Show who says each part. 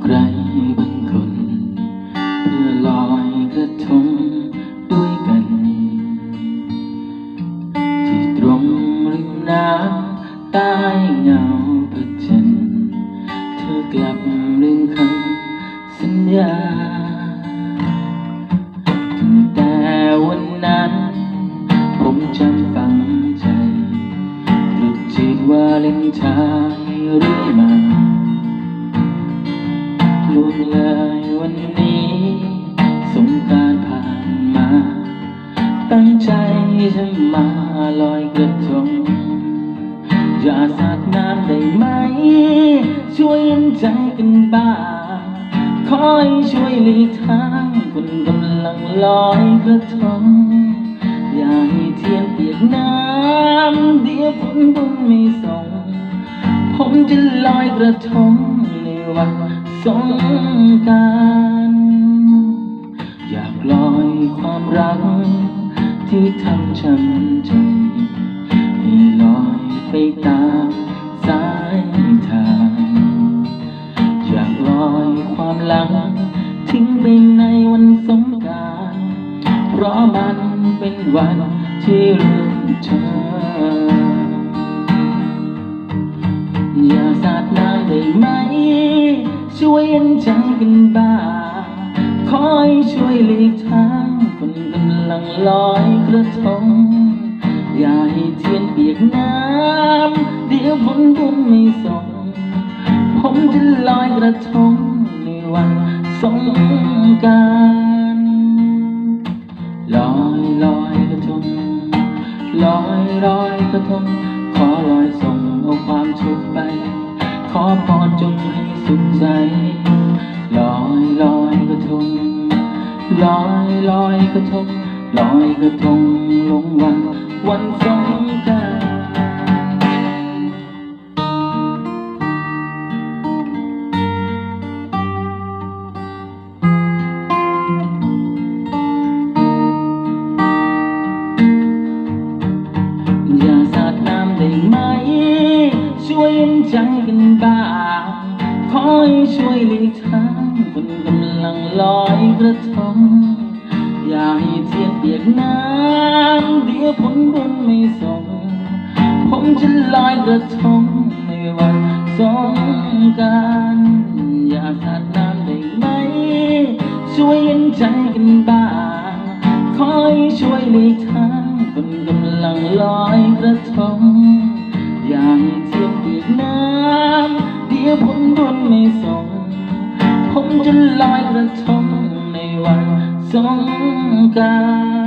Speaker 1: ใครบางคน เพื่อลอยกระทงด้วยกัน ที่ตรงริมน้ำใต้เงาพระจันทร์เธอกลับลืมคำสัญญาตั้งแต่วันนั้น ผมจำฝังใจตรุจีนวาเลนไทน์ ใจจะมาลอยกระทงอย่าสาดน้ำได้ไหม ช่วยเห็นใจกันบ้างคอยช่วยหลีกทางคนกำลังลอยกระทงอย่าให้เทียนเปียกน้ำเดี๋ยวฝนบุญไม่ส่ง ผมจะลอยกระทงในวันสงการอยากลอยความรัก ที่ทำช้ำใจให้ลอยไปตามสายทางอยากลอยความหลัง ทิ้งไปในวันสงกรารเพราะมันเป็นวันที่ลืมเธอ อย่าสาดน้ำได้ไหม ช่วยเห็นใจกันบ้าง คอยช่วยหลีกทางคนกำลังลอยกระทง อย่าให้เทียนเปียกน้ำ เดี๋ยวฝนบุญไม่ส่ง ผมจะลอยกระทงในวันสงกรารลอยลอยกระทง ลอยลอยกระทง ขอลอยส่งเอาความทุกข์ไป ขอพรจงให้สุขใจ ลอยลอยกระทง ลอยลอยกระทง ลอยกระทงลงวัน วันสงกรานต์อย่าสาดน้ำได้ไหม ช่วยเห็นใจกันบ้างคอยช่วยหลีกทางคนกำลังลอยกระทงอย่าให้เทียนเปียกน้ำเดี๋ยวผลบุญไม่ส่งผมจะลอยกระทงในวันสงกรารอย่าสาดน้ำได้ไหม ช่วยเห็นใจกันบ้างคอยช่วยหลีกทางคนกำลังลอยกระทง อีกน้ำเดี๋ยวผลบุญไม่ส่งผมจะลอยกระทงในวันสงกราร